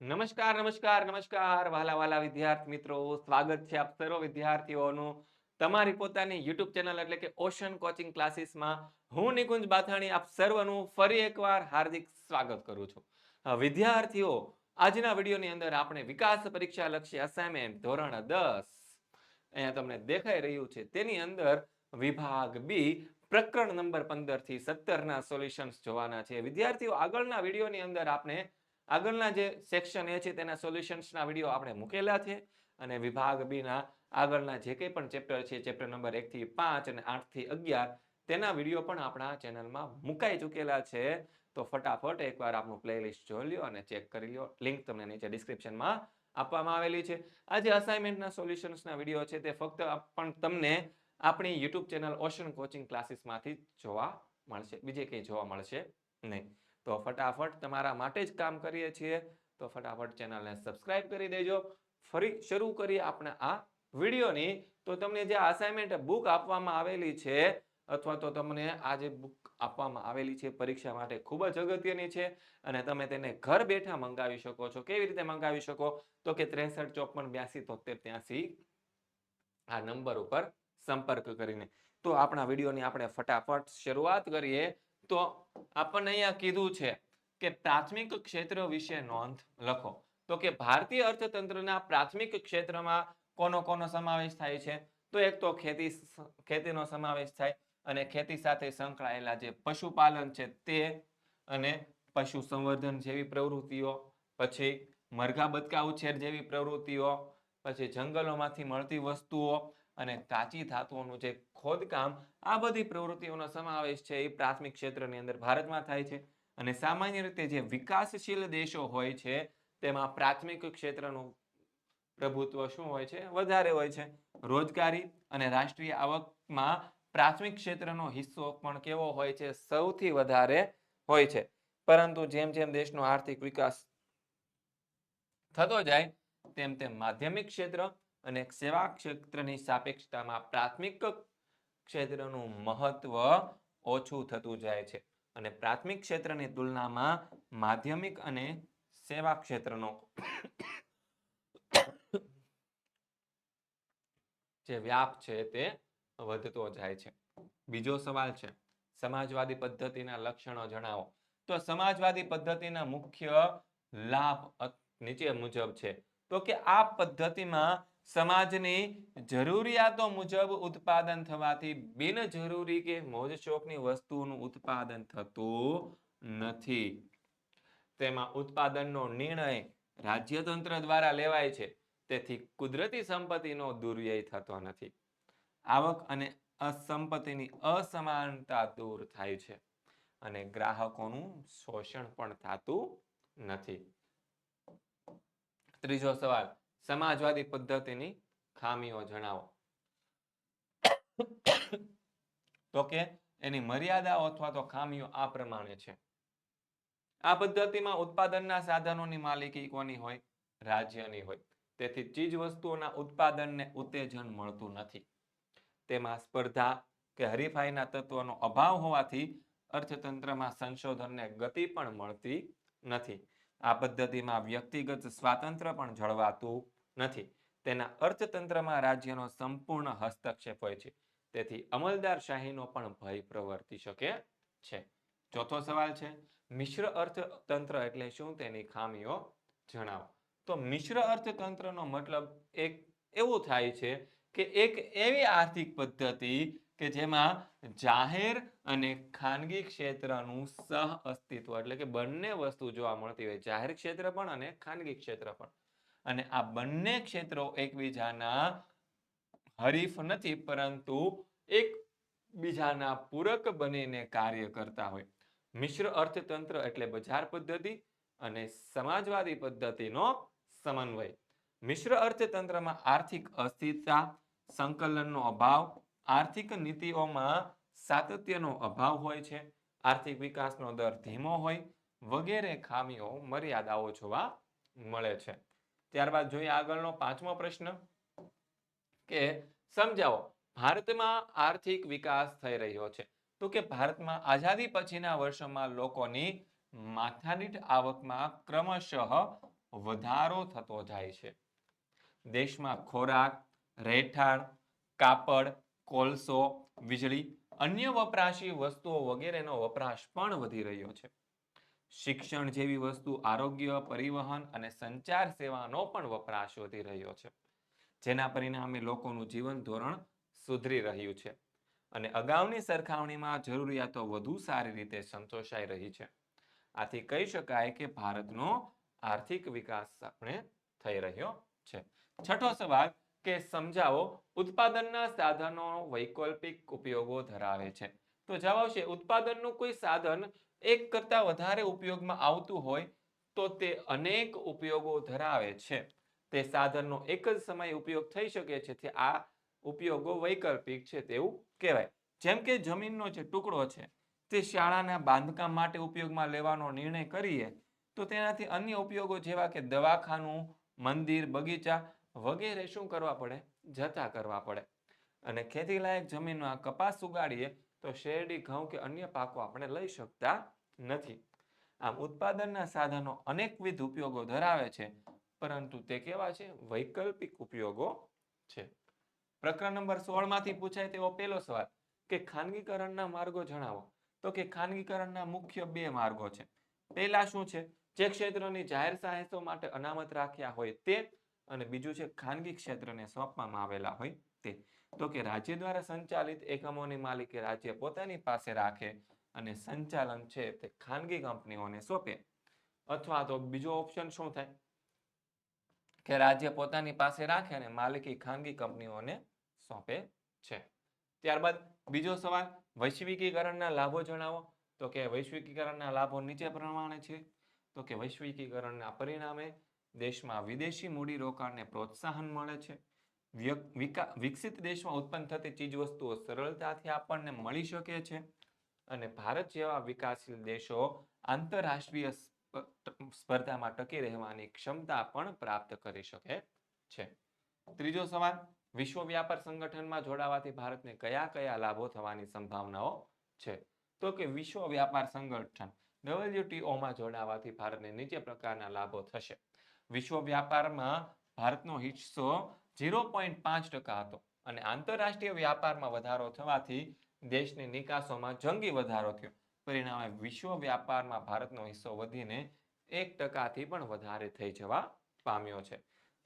નમસ્કાર નમસ્કાર નમસ્કાર. વાલા વાલા વિદ્યાર્થી મિત્રો, સ્વાગત છે આપ સર્વ વિદ્યાર્થીઓનું તમારી પોતાની યુટ્યુબ ચેનલ એટલે કે ઓશન કોચિંગ ક્લાસીસમાં. હું નિકુંજ બાથાણી, આપ સર્વનું ફરી એકવાર હાર્દિક સ્વાગત કરું છું. વિદ્યાર્થીઓ, આજના વિડીયોની અંદર આપણે વિકાસ પરીક્ષા લક્ષી અસાઇનમેન્ટ ધોરણ દસ અહીંયા તમને દેખાઈ રહ્યું છે. તેની અંદર વિભાગ બી પ્રકરણ નંબર પંદરથી સત્તરના સોલ્યુશન્સ જોવાના છે. વિદ્યાર્થીઓ, આગળના વિડીયોની અંદર આપણે આગળના જે સેક્શન એ છે તેના સોલ્યુશન્સના વીડિયો આપણે મૂકેલા છે અને વિભાગ બીના આગળના જે કંઈ પણ ચેપ્ટર છે ચેપ્ટર નંબર એકથી પાંચ અને આઠથી અગિયાર, તેના વીડિયો પણ આપણા ચેનલમાં મુકાઈ ચૂકેલા છે. તો ફટાફટ એકવાર આપણું પ્લેલિસ્ટ જોઈ લ્યો અને ચેક કરી લ્યો. લિંક તમને નીચે ડિસ્ક્રિપ્શનમાં આપવામાં આવેલી છે. આ જે અસાઇનમેન્ટના સોલ્યુશન્સના વીડિયો છે તે ફક્ત પણ તમને આપણી યુટ્યુબ ચેનલ ઓશન કોચિંગ ક્લાસીસમાંથી જોવા મળશે. બીજે કંઈ જોવા મળશે નહીં. તો ફટાફટ તમારા માટે જ કામ કરીએ છીએ. તો ફટાફટ ચેનલને સબસ્ક્રાઇબ કરી દેજો. ફરી શરૂ કરીએ આપણે આ વિડીયોની. તો તમને જે અસાઇનમેન્ટ બુક આપવામાં આવેલી છે, અથવા તો તમને આ જે બુક આપવામાં આવેલી છે, પરીક્ષા માટે ખૂબ જ અગત્યની છે, અને તમે તેને ઘર બેઠા મંગાવી શકો છો. કેવી રીતે મંગાવી શકો? તો કે ત્રેસઠ, ચોપન, બ્યાસી તોતેર ત્યાંસી આ નંબર ઉપર સંપર્ક કરીને. તો આપણા વિડીયોની આપણે ફટાફટ શરૂઆત કરીએ. તો આપણને અહીંયા કીધું છે કે પ્રાથમિક ક્ષેત્ર વિશે નોંધ લખો. તો કે ભારતીય અર્થતંત્રના પ્રાથમિક ક્ષેત્રમાં કોનો કોનો સમાવેશ થાય છે? તો એક તો ખેતી ખેતીનો સમાવેશ થાય અને ખેતી સાથે સંકળાયેલા જે પશુપાલન છે તે અને પશુ સંવર્ધન જેવી પ્રવૃત્તિઓ, પછી મરઘા બતકા ઉછેર જેવી પ્રવૃત્તિઓ, પછી જંગલોમાંથી મળતી વસ્તુઓ અને કાચી ધાતુઓનું જે ખોદકામ આ બધી પ્રવૃત્તિઓનો સમાવેશ છે એ પ્રાથમિક ક્ષેત્રની અંદર ભારતમાં થાય છે. અને સામાન્ય રીતે જે વિકાસશીલ દેશો હોય છે, તેમાં પ્રાથમિક ક્ષેત્રનું પ્રભુત્વ શું હોય છે? વધારે હોય છે. રોજગારી અને રાષ્ટ્રીય આવકમાં પ્રાથમિક ક્ષેત્રનો હિસ્સો પણ કેવો હોય છે? સૌથી વધારે હોય છે. પરંતુ જેમ જેમ દેશનો આર્થિક વિકાસ થતો જાય, તેમ તેમ માધ્યમિક ક્ષેત્ર અને સેવા ક્ષેત્રની સાપેક્ષતામાં પ્રાથમિક ક્ષેત્રનું મહત્વ ઓછું થતું જાય છે. અને પ્રાથમિક ક્ષેત્રની તુલનામાં માધ્યમિક અને સેવા ક્ષેત્રનો જે વ્યાપ છે તે વધતો જાય છે. બીજો સવાલ છે, સમાજવાદી પદ્ધતિના લક્ષણો જણાવો. તો સમાજવાદી પદ્ધતિના મુખ્ય લાભ નીચે મુજબ છે. તો કે આ પદ્ધતિમાં સમાજની જરૂરિયાતો મુજબ ઉત્પાદન થવાથી બિનજરૂરી કે મોજ શોખની વસ્તુનું ઉત્પાદન થતું નથી. તેમાં ઉત્પાદનનો નિર્ણય રાજ્યતંત્ર દ્વારા લેવાય છે. તેથી કુદરતી સંપત્તિનો દુર્વ્યય થતો નથી. આવક અને સંપત્તિની અસમાનતા દૂર થાય છે અને ગ્રાહકોનું શોષણ પણ થતું નથી. ત્રીજો સવાલ સમાજવાદી પદ્ધતિની ખામીઓ જણાવો. તો કે એની મર્યાદાઓ અથવા તો ખામીઓ આ પ્રમાણે છે. આ પદ્ધતિમાં ઉત્પાદનના સાધનોની માલિકી કોની હોય? રાજ્યની હોય. તેથી ચીજ વસ્તુઓના ઉત્પાદનને ઉત્તેજન મળતું નથી. તેમાં સ્પર્ધા કે હરીફાઈના તત્વનો અભાવ હોવાથી અર્થતંત્રમાં સંશોધનને ગતિ પણ મળતી નથી. આ પદ્ધતિમાં વ્યક્તિગત સ્વાતંત્ર્ય પણ જળવાતું નથી. તેના અર્થતંત્રમાં રાજ્યનો સંપૂર્ણ હસ્તક્ષેપ હોય છે. તેથી અમલદારશાહીનો પણ ભય પ્રવર્તી શકે છે. ચોથો સવાલ છે, મિશ્ર અર્થતંત્ર એટલે શું તેની ખામીઓ જણાવો. તો મિશ્ર અર્થતંત્રનો મતલબ એક એવું થાય છે કે એક એવી આર્થિક પદ્ધતિ કે જેમાં જાહેર અને ખાનગી ક્ષેત્રનું સહ અસ્તિત્વ એટલે કે બંને વસ્તુ જોવા મળતી હોય. જાહેર ક્ષેત્ર પણ અને ખાનગી ક્ષેત્ર પણ. અને આ બંને ક્ષેત્રો એકબીજાના હરીફ નથી, પરંતુ એકબીજાના પૂરક બનીને કાર્ય કરતા હોય. મિશ્ર અર્થતંત્ર એટલે બજાર પદ્ધતિ અને સમાજવાદી પદ્ધતિનો સમન્વય. મિશ્ર અર્થતંત્રમાં આર્થિક અસ્થિરતા, સંકલનનો અભાવ, આર્થિક નીતિઓમાં સાતત્યનો અભાવ હોય છે, આર્થિક વિકાસનો દર ધીમો હોય, વગેરે ખામીઓ, મર્યાદાઓ જોવા મળે છે. ત્યારબાદ જોઈએ આગળનો પાંચમો પ્રશ્ન કે સમજાવો, ભારતમાં આર્થિક વિકાસ થઈ રહ્યો છે. તો કે ભારતમાં આઝાદી પછીના વર્ષોમાં લોકોની માથાદીઠ આવકમાં ક્રમશઃ વધારો થતો જાય છે. દેશમાં ખોરાક, રહેઠાણ, કાપડ, કોલસો, વીજળી, અન્ય વપરાશી વસ્તુઓ વગેરેનો વપરાશ પણ વધી રહ્યો છે. શિક્ષણ જેવી વસ્તુ, આરોગ્ય, પરિવહન અને સંચાર સેવાનો પણ વપરાશ વધી રહ્યો છે. જેના પરિણામે લોકોનું જીવન ધોરણ સુધરી રહ્યું છે અને અગાઉની સરખામણીમાં જરૂરિયાતો વધુ સારી રીતે સંતોષાઈ રહી છે. આથી કહી શકાય કે ભારતનો આર્થિક વિકાસ આપણે થઈ રહ્યો છે. છઠ્ઠો સવાલ, કે સમજાવો, ઉત્પાદનના સાધનો વૈકલ્પિક ઉપયોગો ધરાવે છે. તો જવાબ છે ઉત્પાદનનું કોઈ સાધન એક કરતા વધારે ઉપયોગમાં આવતું હોય તો તે અનેક ઉપયોગો ધરાવે છે. તે સાધનનો એક જ સમયે ઉપયોગ થઈ શકે છે તે આ ઉપયોગો વૈકલ્પિક છે તેવું કહેવાય. જેમ કે જમીનનો જે ટુકડો છે તે શાળાના બાંધકામ માટે ઉપયોગમાં લેવાનો નિર્ણય કરીએ તો તેનાથી અન્ય ઉપયોગો જેવા કે દવાખાનું, મંદિર, બગીચા વગેરે શું કરવા પડે? જતા કરવા પડે. અને ખેતીલાયક જમીનમાં કપાસ ઉગાડીએ તો શેરડી, ઘઉં કે અન્ય પાકો આપણે લઈ શકતા નથી. આમ ઉત્પાદનના સાધનો અનેકવિધ ઉપયોગો ધરાવે છે, પરંતુ તે કેવા છે? વૈકલ્પિક ઉપયોગો છે. પ્રકરણ નંબર સોળમાંથી પૂછાય તેવો પહેલો સવાલ કે ખાનગીકરણના માર્ગો જણાવો. તો કે ખાનગીકરણના મુખ્ય બે માર્ગો છે. પહેલા શું છે? જે ક્ષેત્રની જાહેર સાહસો માટે અનામત રાખ્યા હોય તે અને બીજું છે ખાનગી ક્ષેત્રને સોંપવામાં આવેલા હોય તે. તો કે રાજ્ય દ્વારા સંચાલિત એકમોની માલિકી રાજ્ય પોતાની પાસે રાખે અને સંચાલન છે તે ખાનગી કંપનીઓને સોંપે. અથવા તો બીજો ઓપ્શન શું થાય? કે રાજ્ય પોતાની પાસે રાખે અને માલિકી ખાનગી કંપનીઓને સોંપે છે. ત્યારબાદ બીજો સવાલ, વૈશ્વિકીકરણના લાભો જણાવો. તો કે વૈશ્વિકીકરણના લાભો નીચે પ્રમાણે છે. તો કે વૈશ્વિકીકરણના પરિણામે દેશમાં વિદેશી મૂડીરોકાણને પ્રોત્સાહન મળે છે. વિકસિત દેશમાં ઉત્પન્ન થતી ચીજવસ્તુઓ સરળતાથી આપણને મળી શકે છે અને ભારત જેવા વિકાસશીલ દેશો આંતરરાષ્ટ્રીય સ્પર્ધામાં ટકી રહેવાની ક્ષમતા પણ પ્રાપ્ત કરી શકે છે. ત્રીજો સવાલ, વિશ્વ વ્યાપાર સંગઠનમાં જોડાવાથી ભારતને કયા કયા લાભો થવાની સંભાવનાઓ છે? તો કે વિશ્વ વ્યાપાર સંગઠન ડબલ્યુટીઓમાં જોડાવાથી ભારતને નીચે પ્રકારના લાભો થશે. વિશ્વ વ્યાપારમાં ભારતનો હિસ્સો ઝીરો પોઈન્ટ પાંચ ટકા હતો. અને આંતરરાષ્ટ્રીય વ્યાપારમાં વધારો થવાથી દેશની નિકાસોમાં જંગી વધારો થયો. પરિણામે વિશ્વ વ્યાપારમાં ભારતનો હિસ્સો વધીને એક ટકાથી પણ વધારે થઈ જવા પામ્યો છે.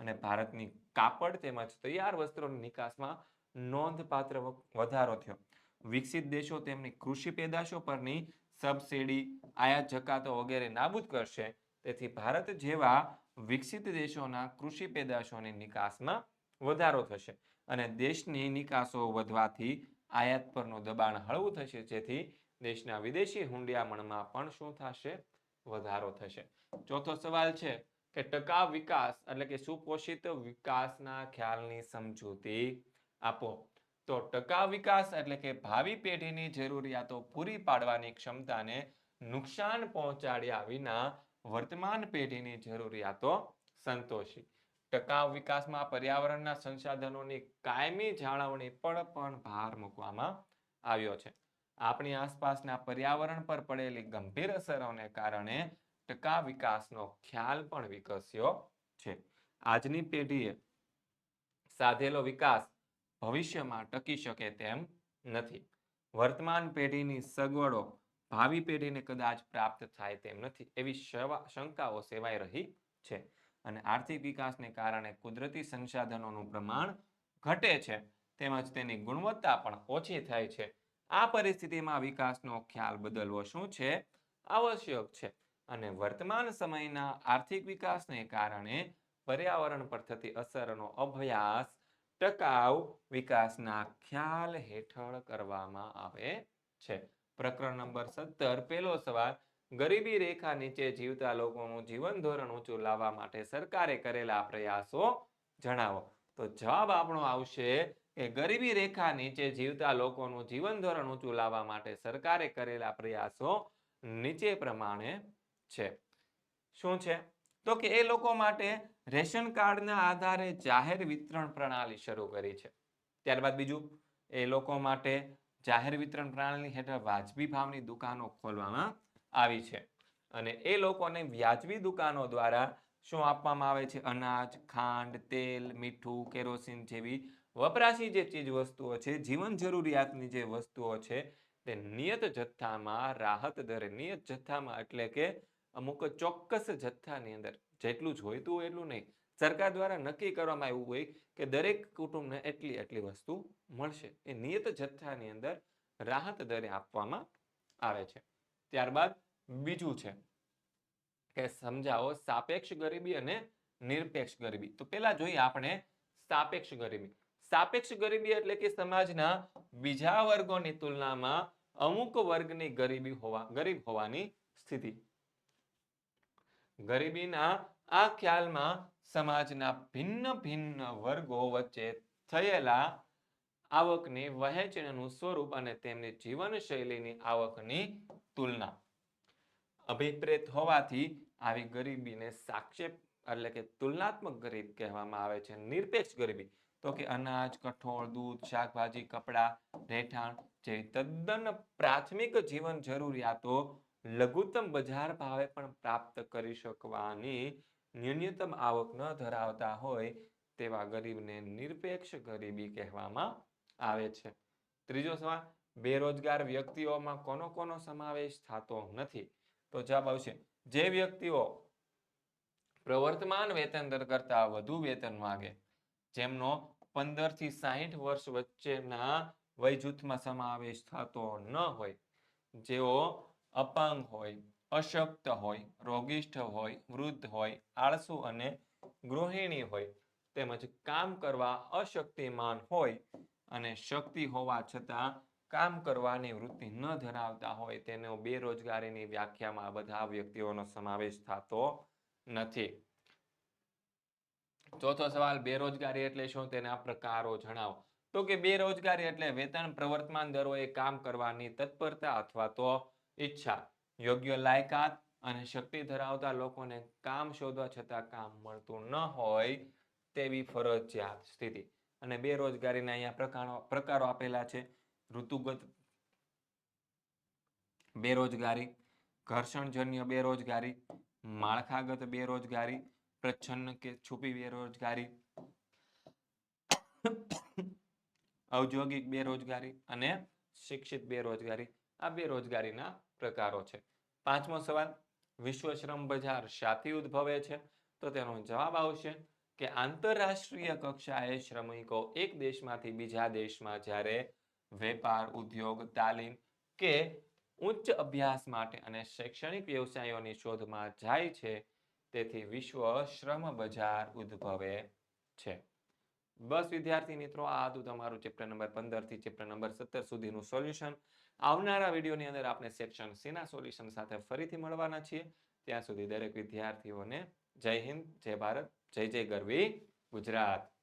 અને ભારતની કાપડ તેમજ તૈયાર વસ્ત્રોની નિકાસમાં નોંધપાત્ર વધારો થયો. વિકસિત દેશો તેમની કૃષિ પેદાશો પરની સબસિડી, આયાત જકાતો વગેરે નાબૂદ કરશે. તેથી ભારત જેવા વિકસિત દેશોના કૃષિ પેદાશોની નિકાસમાં વધારો થશે અને દેશની નિકાસો વધવાથી આયાત પરનું દબાણ હળવું થશે. જેથી દેશના વિદેશી હુંડિયામણમાં પણ શું થશે? વધારો થશે. ચોથો સવાલ છે કે ટકાઉ વિકાસ એટલે કે સુપોષિત વિકાસના ખ્યાલની સમજૂતી આપો. તો ટકાઉ વિકાસ એટલે કે ભાવિ પેઢીની જરૂરિયાતો પૂરી પાડવાની ક્ષમતાને નુકસાન પહોંચાડ્યા વિના વર્તમાન પેઢીની જરૂરિયાતો સંતોષી. ટકાઉ વિકાસમાં પર્યાવરણના સંસાધનોની કાયમી જાળવણી પર પણ ભાર મૂકવામાં આવ્યો છે. આપણી આસપાસના પર્યાવરણ પર પડેલી ગંભીર અસરોને કારણે ટકા વિકાસનો ખ્યાલ પણ વિકસ્યો છે. આજની પેઢીએ સાધેલો વિકાસ ભવિષ્યમાં ટકી શકે તેમ નથી. વર્તમાન પેઢીની સગવડો ભાવિ પેઢીને કદાચ પ્રાપ્ત થાય તેમ નથી. એવી શંકાઓ સેવાઈ રહી છે. અને આર્થિક વિકાસને કારણે કુદરતી સંસાધનોનું પ્રમાણ ઘટે છે, તેમજ તેની ગુણવત્તા પણ ઓછી થાય છે. આ પરિસ્થિતિમાં વિકાસનો ખ્યાલ બદલવો શું છે? આવશ્યક છે. અને વર્તમાન સમયના આર્થિક વિકાસને કારણે પર્યાવરણ પર થતી અસરનો અભ્યાસ, ટકાઉ વિકાસના ખ્યાલ હેઠળ કરવામાં આવે છે. પ્રકરણ નંબર સત્તર, પહેલો સવાલ ગરીબી રેખા નીચે જીવતા લોકોનું જીવન ધોરણ ઊંચું લાવવા માટે સરકારે કરેલા પ્રયાસો જણાવો. તો જવાબ આપણો આવશે કે ગરીબી રેખા નીચે જીવતા લોકોનું જીવન ધોરણ ઊંચું લાવવા માટે સરકારે કરેલા પ્રયાસો નીચે પ્રમાણે છે. શું છે? તો કે એ લોકો માટે રેશન કાર્ડના આધારે જાહેર વિતરણ પ્રણાલી શરૂ કરી છે. ત્યારબાદ બીજું, એ લોકો માટે જાહેર વિતરણ પ્રણાલી હેઠળ વાજબી ભાવની દુકાનો ખોલવામાં આવી છે. અને એ લોકોને વ્યાજબી દુકાનો દ્વારા શું આપવામાં આવે છે? અનાજ, ખાંડ, તેલ, મીઠું, કેરોસીન જેવી વપરાશી જે ચીજ વસ્તુઓ છે, જીવન જરૂરિયાતની જે વસ્તુઓ છે, તે નિયત જથ્થામાં, રાહત દરે, નિયત જથ્થામાં એટલે કે અમુક ચોક્કસ જથ્થાની અંદર. જેટલું જોઈતું હોય એટલું નહીં. સરકાર દ્વારા નક્કી કરવામાં આવ્યું હોય કે દરેક કુટુંબને એટલી એટલી વસ્તુ મળશે. એ નિયત જથ્થાની અંદર રાહત દરે આપવામાં આવે છે. ત્યારબાદ બીજું છે કે સમજાવો સાપેક્ષ ગરીબી અને નિરપેક્ષ ગરીબી. તો પેલા જોઈએ આપણે સાપેક્ષ ગરીબી. સાપેક્ષ ગરીબી એટલે કે સમાજના બીજા વર્ગોની તુલનામાં અમુક વર્ગની ગરીબી હોવા, ગરીબ હોવાની સ્થિતિ. ગરીબીના આ ખ્યાલમાં સમાજના ભિન્ન ભિન્ન વર્ગો વચ્ચે થયેલા આવકની વહેંચણીનું સ્વરૂપ અને તેમની જીવનશૈલીની આવકની તુલના. અભિપ્રેત હોવાથી આવી ગરીબીને સાક્ષેપ એટલે કે તુલનાત્મક ગરીબ કહેવામાં આવે છે, નિરપેક્ષ ગરીબી. તો કે અનાજ, કઠોળ, દૂધ, શાકભાજી, કપડાં, રહેઠાણ જેવી તદ્દન પ્રાથમિક જીવન જરૂરિયાતો લઘુત્તમ બજાર ભાવે પણ પ્રાપ્ત કરી શકવાની ન્યૂનતમ આવક ન ધરાવતા હોય તેવા ગરીબને નિરપેક્ષ ગરીબી કહેવામાં આવે છે. ત્રીજો સવાલ, બેરોજગાર વ્યક્તિઓમાં કોનો કોનો સમાવેશ થતો નથી? તો જવાબ આવશે, જે વ્યક્તિઓ પ્રવર્તમાન વેતન દર કરતા વધુ વેતન માગે, જેમનો પંદરથી સાહીઠ વર્ષ વચ્ચેના વય જૂથમાં સમાવેશ થતો ન હોય, જેઓ અપાંગ હોય, અશક્ત હોય, રોગિષ્ઠ હોય, વૃદ્ધ હોય, આળસુ અને ગૃહિણી હોય, તેમજ કામ કરવા અશક્તિમાન હોય અને શક્તિ હોવા છતાં કામ કરવાની વૃત્તિ ન ધરાવતા હોય તેનો બેરોજગારીની વ્યાખ્યામાં બધા વ્યક્તિઓનો સમાવેશ થતો નથી. ચોથો સવાલ, બેરોજગારી એટલે શું? તેના પ્રકારો જણાવો. તો કે બેરોજગારી એટલે વેતન, પ્રવર્તમાન દરોએ કામ કરવાની તત્પરતા અથવા તો ઈચ્છા. યોગ્ય લાયકાત અને શક્તિ ધરાવતા લોકોને કામ શોધવા છતાં કામ મળતું ન હોય તેવી ફરજિયાત સ્થિતિ. અને બેરોજગારીના અહીંયા પ્રકારો પ્રકારો આપેલા છે. ઋતુગત બેરોજગારી, ઘર્ષણજન્ય બેરોજગારી, માળખાગત બેરોજગારી, પ્રચ્છન્ન કે છુપી બેરોજગારી, ઔદ્યોગિક બેરોજગારી અને શિક્ષિત બેરોજગારી. આ બેરોજગારીના પ્રકારો છે. પાંચમો સવાલ, વિશ્વ શ્રમ બજાર શાથી ઉદ્ભવે છે? તો તેનો જવાબ આવશે કે આંતરરાષ્ટ્રીય કક્ષાએ શ્રમિકો એક દેશમાંથી બીજા દેશમાં જ્યારે વેપાર, ઉદ્યોગ, તાલીમ કે ઉચ્ચ અભ્યાસ માટે અને શૈક્ષણિક વ્યવસાયોની શોધમાં જાય છે, તેથી વિશ્વ શ્રમ બજાર ઉદ્ભવે છે. બસ વિદ્યાર્થી મિત્રો, આ હતું તમારું ચેપ્ટર નંબર પંદરથી ચેપ્ટર નંબર સત્તર સુધીનું સોલ્યુશન. આવનારા વિડીયોની અંદર આપણે સેક્શન સીના સોલ્યુશન સાથે ફરીથી મળવાના છીએ. ત્યાં સુધી દરેક વિદ્યાર્થીઓને જય હિન્દ, જય ભારત. જય જય ગરવી ગુજરાત.